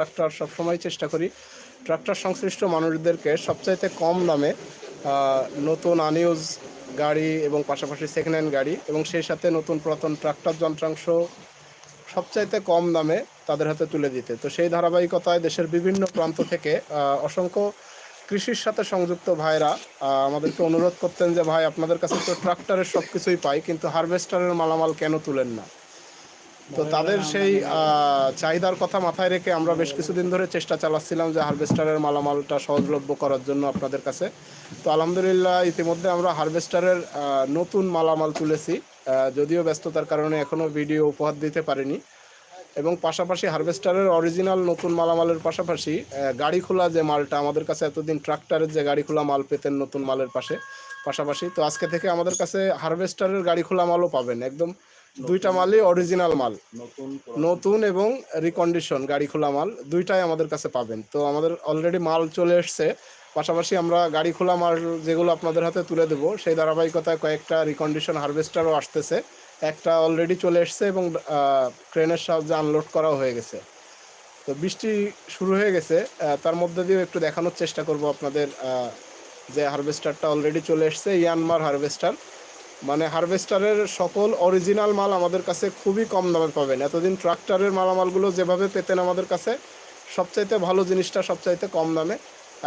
Tractor সবসময় চেষ্টা করি। ট্রাক্টর সংশ্লিষ্ট মানুষদেরকে সবচাইতে কম দামে নতুন আনইউজ গাড়ি এবং পাশাপাশি সেকেন্ড হ্যান্ড গাড়ি এবং সেই সাথে নতুন পুরাতন ট্রাক্টর যন্ত্রাংশ সবচাইতে কম দামে তাদের হাতে তুলে দিতে। তো সেই ধারাবাহিকতায় দেশের বিভিন্ন প্রান্ত থেকে অসংখ্য কৃষির সাথে সংযুক্ত ভাইরা আমাদেরকে অনুরোধ করতেন যে, ভাই, আপনাদের কাছে তো ট্রাক্টরের সব কিছুই পাই, কিন্তু হারভেস্টারের মালামাল কেন তুলেন না? তো তাদের সেই চাহিদার কথা মাথায় রেখে আমরা বেশ কিছুদিন ধরে চেষ্টা চালাচ্ছিলাম যে হারভেস্টারের মালামালটা সহজলভ্য করার জন্য আপনাদের কাছে। তো আলহামদুলিল্লাহ ইতিমধ্যে আমরা হারভেস্টারের নতুন মালামাল তুলেছি যদিও ব্যস্ততার কারণে এখনও ভিডিও উপহার দিতে পারিনি। এবং পাশাপাশি হারভেস্টারের অরিজিনাল নতুন মালামালের পাশাপাশি গাড়ি খোলা যে মালটা, আমাদের কাছে এতদিন ট্রাক্টরের যে গাড়ি খোলা মাল পেতেন নতুন মালের পাশে, পাশাপাশি। তো আজকে থেকে আমাদের কাছে হারভেস্টারের গাড়ি খোলা মালও পাবেন, একদম দুইটা মালই অরিজিনাল মাল। নতুন এবং রিকন্ডিশন গাড়ি খোলা মাল দুইটাই আমাদের কাছে পাবেন। তো আমাদের অলরেডি মাল চলে এসছে। পাশাপাশি আমরা গাড়ি খোলা মাল যেগুলো আপনাদের হাতে তুলে দেবো সেই ধারাবাহিকতায় কয়েকটা রিকন্ডিশন হারভেস্টারও আসতেছে। একটা অলরেডি চলে এসছে এবং ট্রেনের সাহায্যে আনলোড করাও হয়ে গেছে। তো বৃষ্টি শুরু হয়ে গেছে তার মধ্যে দিয়েও একটু দেখানোর চেষ্টা করব আপনাদের যে হারভেস্টারটা অলরেডি চলে এসছে ইয়ানমার হারভেস্টার মানে হারভেস্টারের সকল অরিজিনাল মাল আমাদের কাছে খুবই কম দামে পাবেন। এতদিন ট্রাক্টরের মালামালগুলো যেভাবে পেতেন আমাদের কাছে, সবচাইতে ভালো জিনিসটা সবচাইতে কম দামে।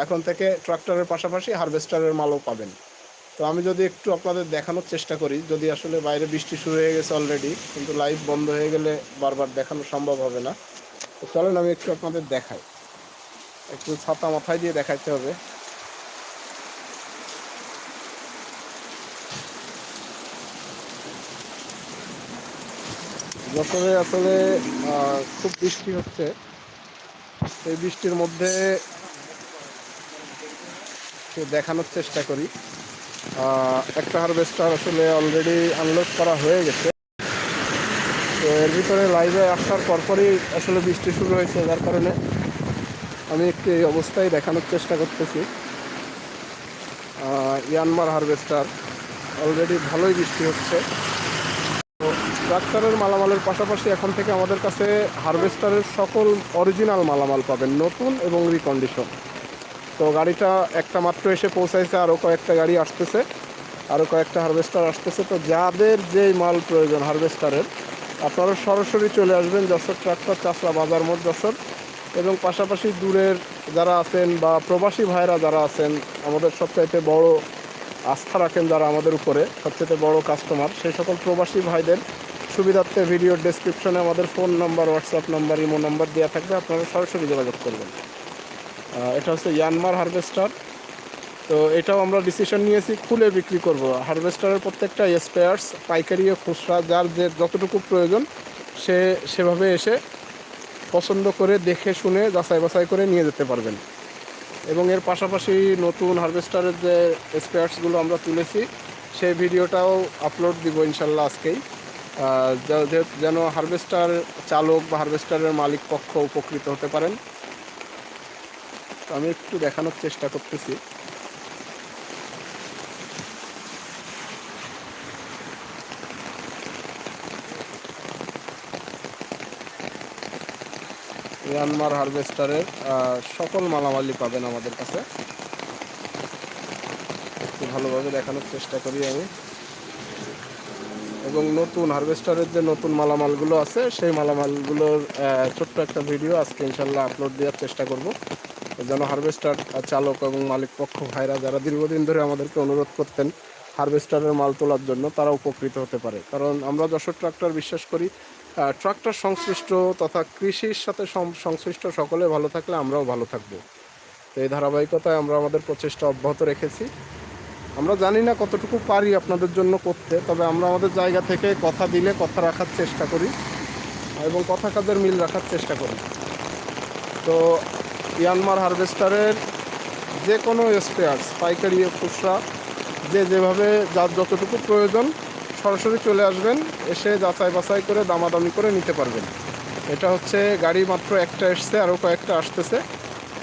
এখন থেকে ট্রাক্টরের পাশাপাশি হারভেস্টারের মালও পাবেন। তো আমি যদি একটু আপনাদের দেখানোর চেষ্টা করি, যদি আসলে বাইরে বৃষ্টি শুরু হয়ে গেছে অলরেডি কিন্তু লাইভ বন্ধ হয়ে গেলে বারবার দেখানো সম্ভব হবে না। তো চলেন আমি একটু আপনাদের দেখাই। একটু ছাতা মাথায় দিয়ে দেখাইতে হবে। যশোরে আসলে খুব বৃষ্টি হচ্ছে। সেই বৃষ্টির মধ্যে দেখানোর চেষ্টা করি। একটা হারভেস্টার আসলে অলরেডি আনলোড করা হয়ে গেছে। তো এর ভিতরে লাইভে আসার পরপরই আসলে বৃষ্টি শুরু হয়েছে, যার কারণে আমি একটু অবস্থায় দেখানোর চেষ্টা করতেছি। ইয়ানমার হারভেস্টার অলরেডি ভালোই বৃষ্টি হচ্ছে। ট্রাক্টরের মালামালের পাশাপাশি এখন থেকে আমাদের কাছে হারভেস্টারের সকল অরিজিনাল মালামাল পাবেন, নতুন এবং রিকন্ডিশন তো গাড়িটা একটা মাত্র এসে পৌঁছাইছে আরও কয়েকটা গাড়ি আসতেছে আরও কয়েকটা হারভেস্টার আসতেছে। তো যাদের যেই মাল প্রয়োজন হারভেস্টারের, আপনারা সরাসরি চলে আসবেন যশোর ট্রাক্টর চাষলা বাজার মোড় যশোর। এবং পাশাপাশি দূরের যারা আছেন বা প্রবাসী ভাইরা যারা আছেন, আমাদের সবচাইতে বড় আস্থা রাখেন যারা আমাদের উপরে সবচেয়ে বড় কাস্টমার সেই সকল প্রবাসী ভাইদের সুবিধার্থে ভিডিওর ডেসক্রিপশনে আমাদের phone number WhatsApp number imo number দেওয়া থাকবে, আপনারা সরাসরি যোগাযোগ করবেন। এটা হচ্ছে ইয়ানমার হারভেস্টার তো এটাও আমরা ডিসিশন নিয়েছি, খুলে বিক্রি করব। হারভেস্টারের প্রত্যেকটা স্পেয়ার্স পাইকারি ও খুচরা, যার যে যতটুকু প্রয়োজন, সে সেভাবে এসে পছন্দ করে দেখে শুনে, যাচাই বাছাই করে নিয়ে যেতে পারবেন। এবং এর পাশাপাশি নতুন হারভেস্টারের যে স্পেয়ার্সগুলো আমরা তুলেছি, সেই ভিডিওটাও আপলোড দিব ইনশাল্লাহ আজকেই। যেন হারভেস্টার চালক বা হারভেস্টারের মালিক পক্ষ উপকৃত হতে পারেন। তো আমি একটু দেখানোর চেষ্টা করতেছি। মিয়ানমার হারভেস্টারের সকল মালামালি পাবেন আমাদের কাছে। একটু ভালোভাবে দেখানোর চেষ্টা করি আমি। এবং নতুন হারভেস্টারের যে নতুন মালামালগুলো আছে, সেই মালামালগুলোর ছোট্ট একটা ভিডিও আজকে ইনশাল্লাহ আপলোড দেওয়ার চেষ্টা করব। যেন হারভেস্টার চালক এবং মালিক পক্ষ ভাইরা যারা দীর্ঘদিন ধরে আমাদেরকে অনুরোধ করতেন হারভেস্টারের মাল তোলার জন্য, তারা উপকৃত হতে পারে। কারণ আমরা যশোর ট্রাক্টর বিশ্বাস করি ট্রাক্টর সংশ্লিষ্ট তথা কৃষির সাথে সংশ্লিষ্ট সকলে ভালো থাকলে আমরাও ভালো থাকব। তো এই ধারাবাহিকতায় আমরা আমাদের প্রচেষ্টা অব্যাহত রেখেছি। আমরা জানি না কতটুকু পারি আপনাদের জন্য করতে, তবে আমরা আমাদের জায়গা থেকে কথা দিলে, কথা রাখার চেষ্টা করি এবং কথা কাজের মিল রাখার চেষ্টা করি। তো ইয়ানমার হারভেস্টারের যে কোনো স্পেয়ার্স পাইকারি খুচরা, যে যেভাবে যার যতটুকু প্রয়োজন, সরাসরি চলে আসবেন, এসে যাচাই বাছাই করে, দামাদামি করে নিতে পারবেন। এটা হচ্ছে গাড়ি মাত্র একটা এসছে, আরও কয়েকটা আসতেছে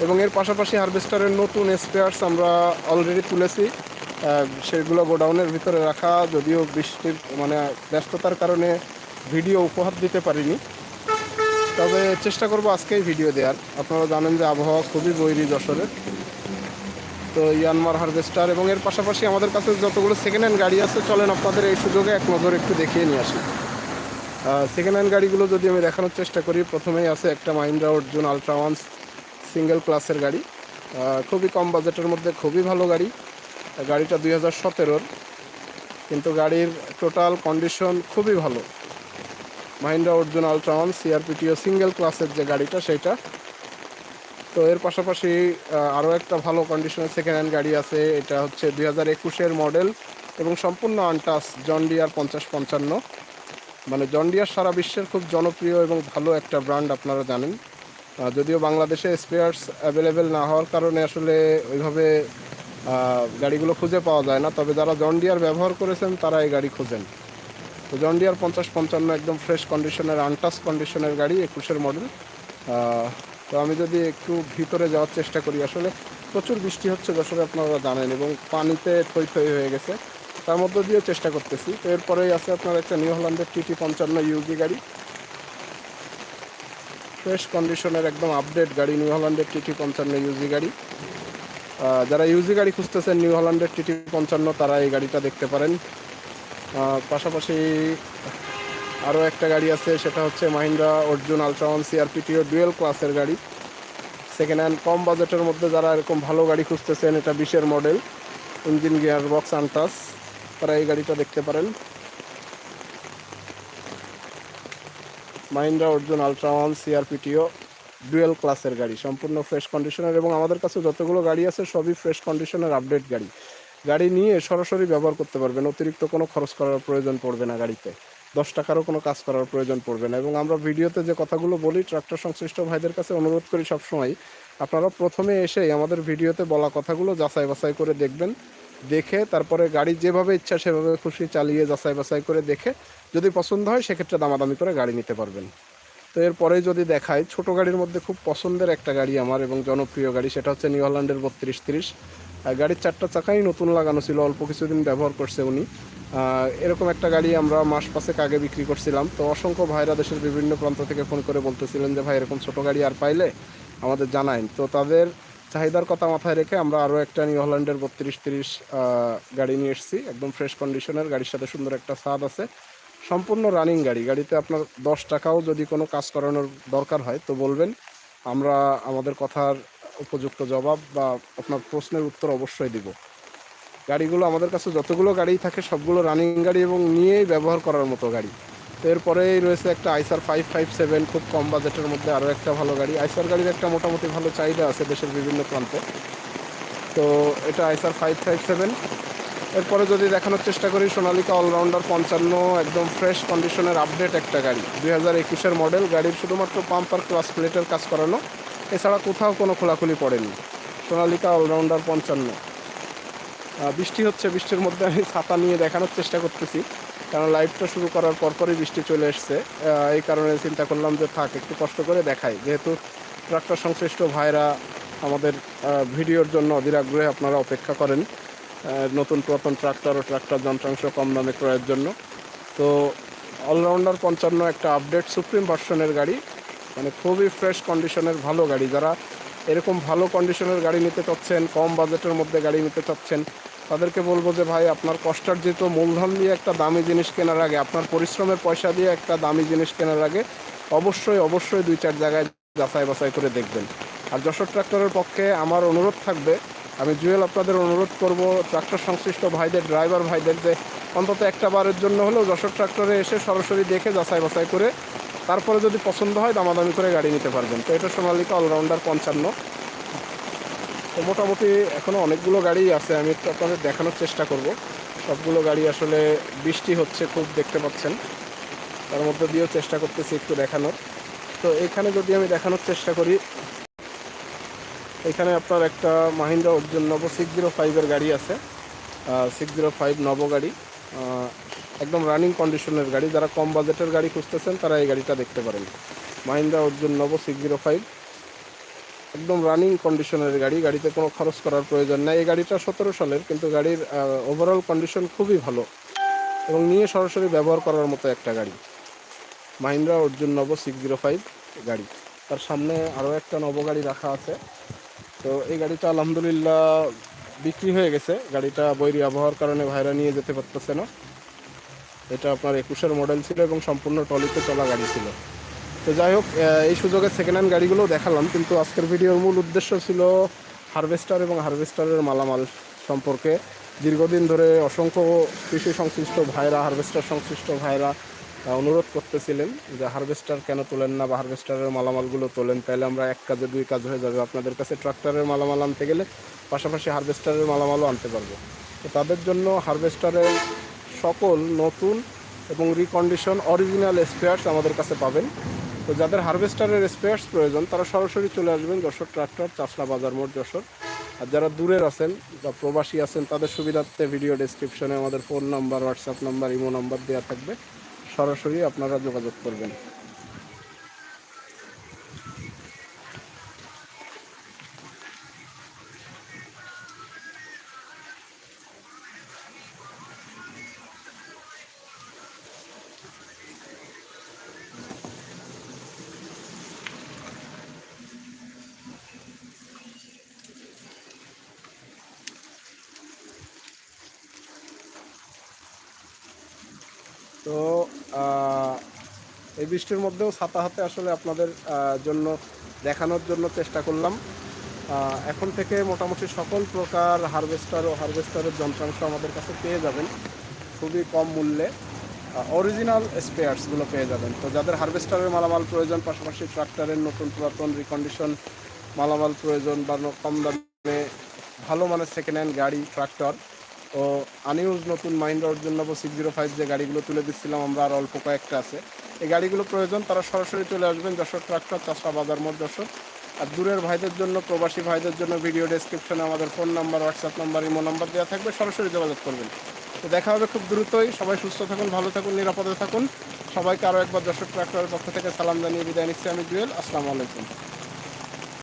এবং এর পাশাপাশি হারভেস্টারের নতুন স্পেয়ার্স আমরা অলরেডি তুলেছি। সেগুলো গোডাউনের ভিতরে রাখা, যদিও বৃষ্টির মানে ব্যস্ততার কারণে ভিডিও উপহার দিতে পারিনি। তবে চেষ্টা করব আজকেই ভিডিও দেওয়ার। আপনারা জানেন যে আবহাওয়া খুবই বৈরী যশোরের তো ইয়ানমার হারভেস্টার এবং এর পাশাপাশি আমাদের কাছে যতগুলো সেকেন্ড হ্যান্ড গাড়ি আছে, চলেন আপনাদের এই সুযোগে এক নজর একটু দেখিয়ে নিয়ে আসি। সেকেন্ড হ্যান্ড গাড়িগুলো যদি আমি দেখানোর চেষ্টা করি, প্রথমেই আছে একটা Mahindra Arjun ultra one single ক্লাসের গাড়ি। খুবই কম বাজেটের মধ্যে, খুবই ভালো গাড়ি। গাড়িটা দুই হাজার সতেরোর, কিন্তু গাড়ির টোটাল কন্ডিশন খুবই ভালো। Mahindra Arjun ultra one CRPTO single ক্লাসের যে গাড়িটা, সেইটা। তো এর পাশাপাশি আরও একটা ভালো কন্ডিশনের সেকেন্ড হ্যান্ড গাড়ি আছে, এটা হচ্ছে দুই হাজার একুশের মডেল এবং সম্পূর্ণ আনটাস জন ডিয়ার পঞ্চাশ পঞ্চান্ন। মানে জন ডিয়ার সারা বিশ্বের খুব জনপ্রিয় এবং ভালো একটা ব্র্যান্ড আপনারা জানেন। যদিও বাংলাদেশে স্পেয়ার্স অ্যাভেলেবেল না হওয়ার কারণে আসলে ওইভাবে গাড়িগুলো খুঁজে পাওয়া যায় না। তবে যারা জন ডিয়ার ব্যবহার করেছেন, তারা এই গাড়ি খোঁজেন। তো জন ডিয়ার পঞ্চাশ পঞ্চান্ন একদম ফ্রেশ কন্ডিশনের আনটাস কন্ডিশনের গাড়ি, একুশের মডেল তো আমি যদি একটু ভিতরে যাওয়ার চেষ্টা করি, আসলে প্রচুর বৃষ্টি হচ্ছে যশোরে আপনারা জানেন এবং পানিতে থই থই হয়ে গেছে। তার মধ্যে দিয়ে চেষ্টা করতেছি। তো এরপরেই আছে আপনার একটা নিউ হল্যান্ডের টিটি পঞ্চান্ন ইউজি গাড়ি। ফ্রেশ কন্ডিশনের একদম আপডেট গাড়ি নিউ হল্যান্ডের টিটি পঞ্চান্ন ইউজি গাড়ি। যারা ইউজি গাড়ি খুঁজতেছেন নিউ হল্যান্ডের টিটি পঞ্চান্ন, তারা এই গাড়িটা দেখতে পারেন। পাশাপাশি আরও একটা গাড়ি আছে, সেটা হচ্ছে Mahindra Arjun ultra one CRPTO dual ক্লাসের গাড়ি। সেকেন্ড হ্যান্ড কম বাজেটের মধ্যে যারা এরকম ভালো গাড়ি খুঁজতেছেন, এটা বিশের মডেল ইঞ্জিন গিয়ার বক্স আনটাস তারা এই গাড়িটা দেখতে পারেন। Mahindra Arjun ultra one CRPTO dual ক্লাসের গাড়ি, সম্পূর্ণ ফ্রেশ কন্ডিশনের এবং আমাদের কাছে যতগুলো গাড়ি আছে সবই ফ্রেশ কন্ডিশনের আপডেট গাড়ি। গাড়ি নিয়ে সরাসরি ব্যবহার করতে পারবেন, অতিরিক্ত কোনো খরচ করার প্রয়োজন পড়বে না গাড়িতে। দশ টাকারও কোনো কাজ করার প্রয়োজন পড়বে না এবং আমরা ভিডিওতে যে কথাগুলো বলি, ট্রাক্টর সংশ্লিষ্ট ভাইদের কাছে অনুরোধ করি সবসময় আপনারা প্রথমে এসেই আমাদের ভিডিওতে বলা কথাগুলো যাচাই বাছাই করে দেখবেন, দেখে তারপরে গাড়ি যেভাবে ইচ্ছা সেভাবে খুশি চালিয়ে যাচাই বাছাই করে দেখে, যদি পছন্দ হয় সেক্ষেত্রে দামাদামি করে গাড়ি নিতে পারবেন। তো এরপরে যদি দেখায় ছোট গাড়ির মধ্যে খুব পছন্দের একটা গাড়ি আমার এবং জনপ্রিয় গাড়ি, সেটা হচ্ছে নিউ হল্যান্ডের বত্রিশ তিরিশ। গাড়ির চারটা চাকাই নতুন লাগানো ছিল, অল্প কিছুদিন ব্যবহার করছে উনি। এরকম একটা গাড়ি আমরা মাস পাঁচেক আগে বিক্রি করছিলাম। তো অসংখ্য ভাইরা দেশের বিভিন্ন প্রান্ত থেকে ফোন করে বলতেছিলেন যে, ভাই, এরকম ছোট গাড়ি আর পাইলে আমাদের জানাইন। তো তাদের চাহিদার কথা মাথায় রেখে আমরা আরও একটা নিউ হল্যান্ডের বত্রিশ তিরিশ গাড়ি নিয়ে এসেছি। একদম ফ্রেশ কন্ডিশনের গাড়ির সাথে সুন্দর একটা স্বাদ আছে। সম্পূর্ণ রানিং গাড়ি। গাড়িতে আপনার দশ টাকাও যদি কোনো কাজ করানোর দরকার হয়, তো বলবেন। আমরা আমাদের কথার উপযুক্ত জবাব বা আপনার প্রশ্নের উত্তর অবশ্যই দিব। গাড়িগুলো আমাদের কাছে যতগুলো গাড়ি থাকে, সবগুলো রানিং গাড়ি এবং নিয়েই ব্যবহার করার মতো গাড়ি। তো এরপরেই রয়েছে একটা আইসার ফাইভ ফাইভ সেভেন খুব কম বাজেটের মধ্যে আরও একটা ভালো গাড়ি। আইসার গাড়ির একটা মোটামুটি ভালো চাহিদা আছে দেশের বিভিন্ন প্রান্তে। তো এটা আইসার ফাইভ ফাইভ সেভেন এরপরে যদি দেখানোর চেষ্টা করি, সোনালিকা অলরাউন্ডার পঞ্চান্ন, একদম ফ্রেশ কন্ডিশনের আপডেট একটা গাড়ি। দুই হাজার একুশের মডেল গাড়ির শুধুমাত্র পাম্প আর ক্লাস প্লেটের কাজ করানো। এছাড়া কোথাও কোনো খোলাখুলি পড়েনি। সোনালিকা অলরাউন্ডার পঞ্চান্ন। বৃষ্টি হচ্ছে, বৃষ্টির মধ্যে আমি ছাতা নিয়ে দেখানোর চেষ্টা করতেছি। কারণ লাইভটা শুরু করার পরপরই বৃষ্টি চলে এসছে। এই কারণে চিন্তা করলাম যে থাক, একটু কষ্ট করে দেখাই। যেহেতু ট্রাক্টর সংশ্লিষ্ট ভাইরা আমাদের ভিডিওর জন্য অধীর আগ্রহে আপনারা অপেক্ষা করেন। নতুন প্রথম ট্রাক্টর ও ট্রাক্টর যন্ত্রাংশ কম দামে ক্রয়ের জন্য। তো অলরাউন্ডার পঞ্চান্ন একটা আপডেট সুপ্রিম ভার্সনের গাড়ি। মানে খুবই ফ্রেশ কন্ডিশনের ভালো গাড়ি। যারা এরকম ভালো কন্ডিশনের গাড়ি নিতে চাচ্ছেন, কম বাজেটের মধ্যে গাড়ি নিতে চাচ্ছেন, তাদেরকে বলব যে, ভাই, আপনার কষ্টার্জিত মূলধন দিয়ে একটা দামি জিনিস কেনার আগে, আপনার পরিশ্রমের পয়সা দিয়ে একটা দামি জিনিস কেনার আগে, অবশ্যই অবশ্যই দুই চার জায়গায় যাচাই বাছাই করে দেখবেন। আর যশোর ট্রাক্টরের পক্ষে আমার অনুরোধ থাকবে আমি জুয়েল আপনাদের অনুরোধ করব, ট্রাক্টর সংশ্লিষ্ট ভাইদের ড্রাইভার ভাইদের যে অন্তত একটা বারের জন্য হলেও যশোর ট্রাক্টরে এসে সরাসরি দেখে যাচাই বাছাই করে তারপরে যদি পছন্দ হয় দামাদামি করে গাড়ি নিতে পারবেন। তো এটা সোনালিকা অলরাউন্ডার পঞ্চান্ন। তো মোটামুটি এখনও অনেকগুলো গাড়ি আছে, আমি একটু আপনাদের দেখানোর চেষ্টা করব। সবগুলো গাড়ি আসলে বৃষ্টি হচ্ছে খুব দেখতে পাচ্ছেন। তার মধ্যে দিয়েও চেষ্টা করতেছি একটু দেখানোর। তো এখানে যদি আমি দেখানোর চেষ্টা করি এখানে আপনার একটা Mahindra Arjun Novo six zero ফাইভের গাড়ি আছে। সিক্স জিরো ফাইভ নব গাড়ি। একদম রানিং কন্ডিশনের গাড়ি। যারা কম বাজেটের গাড়ি খুঁজতেছেন, তারা এই গাড়িটা দেখতে পারেন। Mahindra Arjun Novo six zero five একদম রানিং কন্ডিশনের গাড়ি। গাড়িতে কোনো খরচ করার প্রয়োজন নেই। এই গাড়িটা সতেরো সালের, কিন্তু গাড়ির ওভারঅল কন্ডিশন খুবই ভালো। এবং নিয়ে সরাসরি ব্যবহার করার মতো একটা গাড়ি। Mahindra Arjun Novo six zero five গাড়ি। তার সামনে আরও একটা নব গাড়ি রাখা আছে। তো এই গাড়িটা আলহামদুলিল্লাহ বিক্রি হয়ে গেছে। গাড়িটা বৈরী আবহাওয়ার কারণে ভাইরা নিয়ে যেতে পারতেছে না। এটা আপনার একুশের মডেল ছিল এবং সম্পূর্ণ টলিতে চলা গাড়ি ছিল। তো যাই হোক এই সুযোগে সেকেন্ড হ্যান্ড গাড়িগুলো দেখালাম, কিন্তু আজকের ভিডিওর মূল উদ্দেশ্য ছিল হারভেস্টার এবং হারভেস্টারের মালামাল সম্পর্কে। দীর্ঘদিন ধরে অসংখ্য কৃষি সংশ্লিষ্ট ভাইরা হারভেস্টার সংশ্লিষ্ট ভাইরা অনুরোধ করতেছিলেন যে হারভেস্টার কেন তোলেন না বা হারভেস্টারের মালামালগুলো তোলেন তাহলে আমরা এক কাজে দুই কাজ হয়ে যাবে। আপনাদের কাছে ট্রাক্টরের মালামাল আনতে গেলে পাশাপাশি হারভেস্টারের মালামালও আনতে পারব। তো তাদের জন্য হারভেস্টারের সকল নতুন এবং রিকন্ডিশন অরিজিনাল স্পেয়ার্স আমাদের কাছে পাবেন। তো যাদের হারভেস্টারের স্পেয়ার্স প্রয়োজন, তারা সরাসরি চলে আসবেন যশোর ট্রাক্টর চাষলা বাজার মোড়, যশোর। আর যারা দূরের আছেন বা প্রবাসী আছেন, তাদের সুবিধার্থে ভিডিও ডেসক্রিপশনে আমাদের phone number WhatsApp number imo number দেওয়া থাকবে। সরাসরি আপনারা যোগাযোগ করবেন। তো এই বৃষ্টির মধ্যেও ছাতা হাতে আসলে আপনাদের জন্য দেখানোর জন্য চেষ্টা করলাম। এখন থেকে মোটামুটি সকল প্রকার হারভেস্টার ও হারভেস্টারের যন্ত্রাংশ আমাদের কাছে পেয়ে যাবেন। খুবই কম মূল্যে অরিজিনাল স্পেয়ার্সগুলো পেয়ে যাবেন। তো যাদের হারভেস্টারের মালামাল প্রয়োজন, পাশাপাশি ট্রাক্টরের নতুন পুরাতন রিকন্ডিশন মালামাল প্রয়োজন বা কম দামে ভালো মানের সেকেন্ড হ্যান্ড গাড়ি ট্রাক্টর ও আনইউজ নতুন মাইন্ডার জন্য সিক্স জিরো ফাইভ যে গাড়িগুলো তুলে দিচ্ছিলাম আমরা, আর অল্প কয়েকটা আছে। এই গাড়িগুলো প্রয়োজন, তারা সরাসরি চলে আসবেন যশোর ট্রাক্টর চাষা বাজার মোড় যশোর। আর দূরের ভাইদের জন্য, প্রবাসী ভাইদের জন্য ভিডিও ডেসক্রিপশনে আমাদের phone number WhatsApp number imo number দেওয়া থাকবে, সরাসরি যোগাযোগ করবেন। তো দেখা হবে খুব দ্রুতই। সবাই সুস্থ থাকুন, ভালো থাকুন, নিরাপদে থাকুন। সবাইকে আরও একবার যশোর ট্রাক্টরের পক্ষ থেকে সালাম জানিয়ে বিদায় নিচ্ছি আমি জুয়েল। আসসালামু আলাইকুম।